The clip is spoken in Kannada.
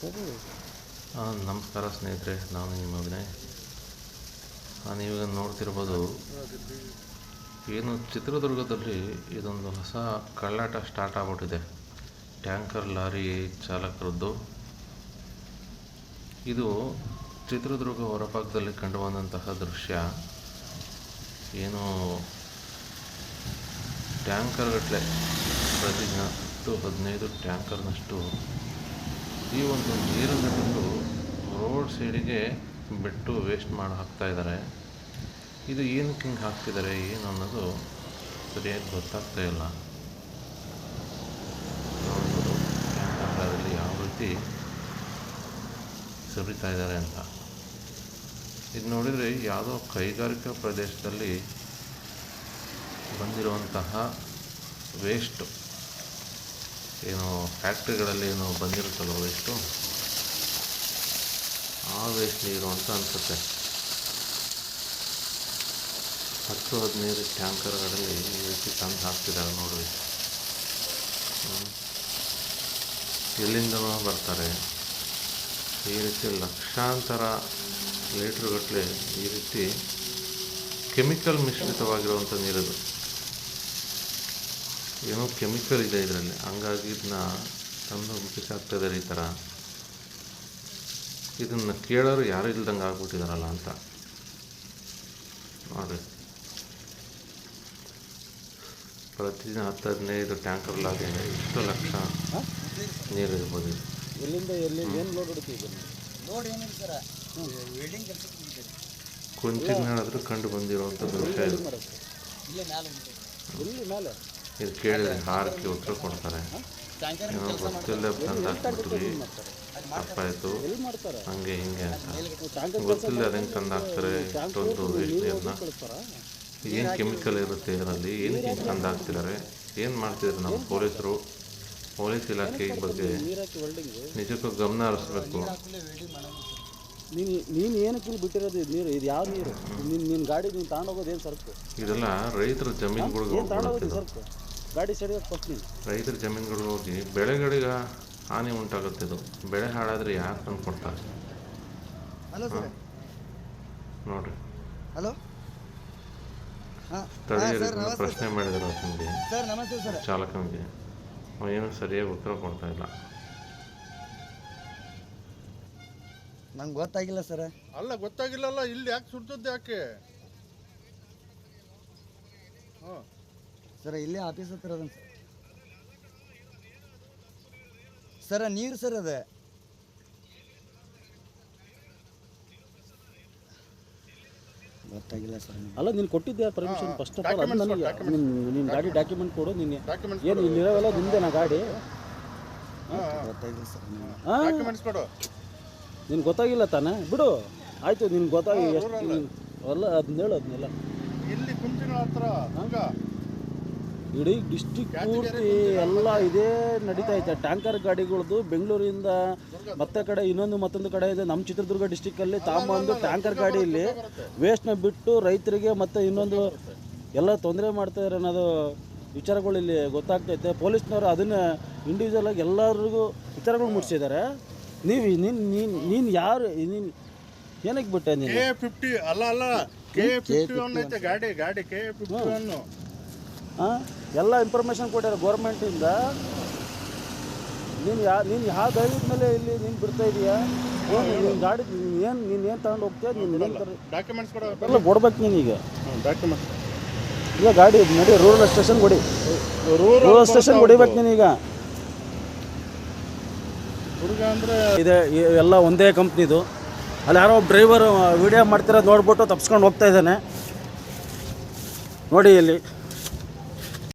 ನಮಸ್ಕಾರ ಸ್ನೇಹಿತರೆ, ನಾನು ನಿಮ್ಮ ವಿನಯ್ ನಾನು ನೀವೀಗ ನೋಡ್ತಿರ್ಬೋದು, ಏನು ಚಿತ್ರದುರ್ಗದಲ್ಲಿ ಇದೊಂದು ಹೊಸ ಕಳ್ಳಾಟ ಸ್ಟಾರ್ಟ್ ಆಗ್ಬಿಟ್ಟಿದೆ. ಟ್ಯಾಂಕರ್ ಲಾರಿ ಚಾಲಕರದ್ದು. ಇದು ಚಿತ್ರದುರ್ಗ ಹೊರಭಾಗದಲ್ಲಿ ಕಂಡುಬಂದಂತಹ ದೃಶ್ಯ. ಏನು ಟ್ಯಾಂಕರ್ಗಟ್ಟಲೆ ಪ್ರತಿದಿನ ಹತ್ತು ಹದಿನೈದು ಟ್ಯಾಂಕರ್ನಷ್ಟು ಈ ಒಂದು ನೀರನ್ನು ಬಿಟ್ಟು ರೋಡ್ ಸೈಡಿಗೆ ಬಿಟ್ಟು ವೇಸ್ಟ್ ಮಾಡಿ ಹಾಕ್ತಾ ಇದ್ದಾರೆ. ಇದು ಏನಕ್ಕೆ ಹಿಂಗೆ ಹಾಕ್ತಿದ್ದಾರೆ, ಏನು ಅನ್ನೋದು ಸರಿಯಾಗಿ ಗೊತ್ತಾಗ್ತಾ ಇಲ್ಲ. ನೋಡ್ಬೋದು ಲಾರಿಯಲ್ಲಿ ಯಾವ ರೀತಿ ಸುರಿತಾ ಇದ್ದಾರೆ ಅಂತ. ಇದು ನೋಡಿದರೆ ಯಾವುದೋ ಕೈಗಾರಿಕಾ ಪ್ರದೇಶದಲ್ಲಿ ಬಂದಿರುವಂತಹ ವೇಸ್ಟು ಏನು ಫ್ಯಾಕ್ಟ್ರಿಗಳಲ್ಲಿ ಏನು ಬಂದಿರುತ್ತಲ್ಲ ವೇಸ್ಟು ಆ ವೇಸ್ಟ್ ನೀರು ಅಂತ ಅನಿಸುತ್ತೆ. ಹತ್ತು ಹದಿನೈದು ಟ್ಯಾಂಕರ್ಗಳಲ್ಲಿ ಈ ರೀತಿ ತಂದು ಹಾಕ್ತಿದ್ದಾರೆ ನೋಡಿ. ಎಲ್ಲಿಂದನೋ ಬರ್ತಾರೆ. ಈ ರೀತಿ ಲಕ್ಷಾಂತರ ಲೀಟ್ರ್ಗಟ್ಟಲೆ ಈ ರೀತಿ ಕೆಮಿಕಲ್ ಮಿಶ್ರಿತವಾಗಿರುವಂಥ ನೀರದು. ಏನೋ ಕೆಮಿಕಲ್ ಇದೆ ಇದರಲ್ಲಿ. ಹಂಗಾಗಿ ಇದನ್ನ ತಂದು ಬಿಸಾಕ್ತಾ ಇದ್ದಾರೆ ಈ ಥರ ಇದನ್ನು ಕೇಳೋರು ಯಾರು ಇಲ್ದಂಗೆ ಆಗ್ಬಿಟ್ಟಿದಾರಲ್ಲ ಅಂತ. ನೋಡಿರಿ ಪ್ರತಿದಿನ ಹತ್ತು ಹದಿನೈದು ಟ್ಯಾಂಕರ್ ಲಾಗಿದೆ ಇಷ್ಟು ಲಕ್ಷ ನೀರು ಇರ್ಬೋದು. ಎಲ್ಲಿಂದ ಎಲ್ಲಿ ಏನು ಲೋಡ್ ಹೊಡಿತೀವಿ ಲೋಡ್ ಏನಿಲ್ಲ ಸರ್. ವೆಲ್ಡಿಂಗ್ ಕೆಲಸಕ್ಕೆ ಹೋಗಿದ್ದೇನೆ ಕುಂಚಿನ ಹೇಳಿದ್ರು ಕಂಡು ಬಂದಿರುವಂಥ ವಿಷಯ ಇದು. ಇದು ಕೇಳಿದ್ರೆ ಹಾರಕ್ಕೆ ಉತ್ತರ ಕೊಡ್ತಾರೆ. ಏನೋ ಗೊತ್ತಿಲ್ಲದೆ ತಂದು ಹಾಕ್ಬಿಟ್ವಿ. ತಪ್ಪಾಯಿತು. ಹಂಗೆ ಹಿಂಗೆ ಅಂತ. ಗೊತ್ತಿಲ್ಲ ಅದಂಗೆ ತಂದು ಹಾಕ್ತಾರೆ ಇಷ್ಟೊಂದು ವೇಸ್ಟ್ ನೀರನ್ನ ಏನು ಕೆಮಿಕಲ್ ಇರುತ್ತೆ ಇದರಲ್ಲಿ? ಏನು ಹಿಂಗೆ ತಂದು ಹಾಕ್ತಿದ್ದಾರೆ? ಏನು ಮಾಡ್ತಿದ್ದಾರೆ ನಮ್ಮ ಪೊಲೀಸರು? ಪೊಲೀಸ್ ಇಲಾಖೆ ಬಗ್ಗೆ ನಿಜಕ್ಕೂ ಗಮನ ಹರಿಸ್ಬೇಕು. ನೀನು ನೀನು ಏನಕ್ಕೆ ಇಲ್ಲಿ ಬಿಟ್ಟಿರೋದು ಇದು ನೀರು? ಇದು ಯಾವ ನೀರು? ನಿನ್ನ ನಿನ್ನ ಗಾಡಿ ನೀನು ತಗೊಂಡೋಗೋದು ಏನು ಸರ್ಕು? ಇದೆಲ್ಲ ರೈತರ ಜಮೀನುಗಳಿಗೆ ಸರ್ಕು? ಗಾಡಿ ಸರಿಯಾಗಿ ನೀನು ರೈತರ ಜಮೀನುಗಳು ಹೋಗಿ ಬೆಳೆಗಳಿಗೆ ಹಾನಿ ಉಂಟಾಗುತ್ತೆ ಇದು. ಬೆಳೆ ಹಾಳಾದರೆ ಯಾರು ತಂದು ಕೊಡ್ತಾರೆ? Hello sir. ನೋಡ್ರಿ. ಹಲೋ. ಹಾಂ ಸ್ಥಳೀಯರು ಪ್ರಶ್ನೆ ಮಾಡಿದ್ರು ಆತನಿಗೆ ಸರ್ ನಮಸ್ತೆ ಸರ್. ಚಾಲಕನಿಗೆ. ಏನು ಸರಿಯಾಗಿ ಉತ್ತರ ಕೊಡ್ತಾ ಇಲ್ಲ. ನಂಗೆ ಗೊತ್ತಾಗಿಲ್ಲ ಸರ್. ಅಲ್ಲ ಗೊತ್ತಾಗಿಲ್ಲಲ್ಲ ಇಲ್ಲಿ ಯಾಕೆ ಸುಡ್ತದ್ದು ಯಾಕೆ? ಸರ್ ಇಲ್ಲೇ ಆಫೀಸ್ ಹತ್ರ ಅದನ್ ಸರ್. ಸರ್ ನೀರು ಸರ್ ಅದ. ಗೊತ್ತಾಗಿಲ್ಲ ಸರ್ ಅಲ್ಲ ನೀನು ಕೊಟ್ಟಿದ್ದೆ ಪರ್ಮಿಷನ್ ಫಸ್ಟ್ ಆಫ್ ಆಲ್ ಅದು ನನಗೆ ನಿನ್ನ ನಿನ್ನ ಗಾಡಿ ಡಾಕ್ಯುಮೆಂಟ್ ಕೊಡು ನೀನು ಏನು ಇಲ್ಲಿರೋವೆಲ್ಲ ನಿಂದೇನಾ ಗಾಡಿ? ಗೊತ್ತಾಗಿಲ್ಲ ಸರ್ ಹಾಂ? ಡಾಕ್ಯುಮೆಂಟ್ಸ್ ಕೊಡು. ನಿನ್ಗೆ ಗೊತ್ತಾಗಿಲ್ಲ ತಾನೇ? ಬಿಡು. ಆಯಿತು ನಿನ್ಗೆ ಗೊತ್ತಾಗಿ ಎಷ್ಟು ಅಲ್ಲ ಅದನ್ನ ಹೇಳು ಅದನ್ನೆಲ್ಲ. ಇಲ್ಲಿ ಕುಂಚಿನ ಹತ್ರ ಹಂಗ. ಇಡೀ ಡಿಸ್ಟಿಕ್ ಪೂರ್ತಿ ಎಲ್ಲ ಇದೇ ನಡೀತಾ ಐತೆ ಟ್ಯಾಂಕರ್ ಗಾಡಿಗಳದ್ದು ಬೆಂಗಳೂರಿಂದ ಮತ್ತೆ ಕಡೆ ಇನ್ನೊಂದು ಮತ್ತೊಂದು ಕಡೆ ಇದೆ. ನಮ್ಮ ಚಿತ್ರದುರ್ಗ ಡಿಸ್ಟಿಕ್ಕಲ್ಲಿ ತಾಂಬಂದು ಟ್ಯಾಂಕರ್ ಗಾಡಿಯಲ್ಲಿ ವೇಸ್ಟ್ನ ಬಿಟ್ಟು ರೈತರಿಗೆ ಮತ್ತೆ ಇನ್ನೊಂದು ಎಲ್ಲ ತೊಂದರೆ ಮಾಡ್ತಾರೆ ಅನ್ನೋದು ವಿಚಾರಗಳು ಇಲ್ಲಿ ಗೊತ್ತಾಗ್ತೈತೆ ಪೊಲೀಸ್ನವರು ಅದನ್ನ ಇಂಡಿವಿಜುವಲ್ ಆಗಿ ಎಲ್ಲರಿಗೂ ವಿಚಾರಗಳು ಮುಟ್ಸಿದ್ದಾರೆ ನೀವು ನೀನು ನೀನು ನೀನು ಯಾರು ನೀನು ಏನಕ್ಕೆ ಬಿಟ್ಟೆ ನೀನು? ಫಿಫ್ಟಿ ಅಲ್ಲ ಅಲ್ಲ ಕೆ ಫಿಫ್ಟಿ ಗಾಡಿ ಗಾಡಿ ಕೆ ಫಿಫ್ಟಿ ಎಲ್ಲ ಇನ್ಫಾರ್ಮೇಷನ್ ಕೊಟ್ಟಾರೆ ಗೌರ್ಮೆಂಟಿಂದ ನೀನು ಯಾ ನೀನು ಯಾವ ಧೈರ್ಯದ ಮೇಲೆ ಇಲ್ಲಿ ನೀನು ಬಿಡ್ತಾ ಇದೀಯಾ? ನಿನ್ನ ಗಾಡಿ ಏನು ನೀನು ಏನು ತಗೊಂಡು ಹೋಗ್ತೀಯ? ನೀನು ಡಾಕ್ಯುಮೆಂಟ್ಸ್ ಕೊಡು ಎಲ್ಲ ಕೊಡ್ಬೇಕು ನೀನೀಗ. ಡಾಕ್ಯುಮೆಂಟ್ಸ್ ಇಲ್ಲ ಗಾಡಿ ನಡಿ ರೂರಲ್ ಸ್ಟೇಷನ್ ಕೊಡಿ. ರೂರಲ್ ಸ್ಟೇಷನ್ ಕೊಡಿಬೇಕು ನೀನೀಗ. ಈಗ ಅಂದರೆ ಇದೆ ಎಲ್ಲ ಒಂದೇ ಕಂಪ್ನಿದು ಅಲ್ಲಿ ಯಾರೋ ಡ್ರೈವರ್ ವಿಡಿಯೋ ಮಾಡ್ತಿರೋದು ನೋಡ್ಬಿಟ್ಟು ತಪ್ಸ್ಕೊಂಡು ಹೋಗ್ತಾ ಇದ್ದಾನೆ. ನೋಡಿ ಇಲ್ಲಿ.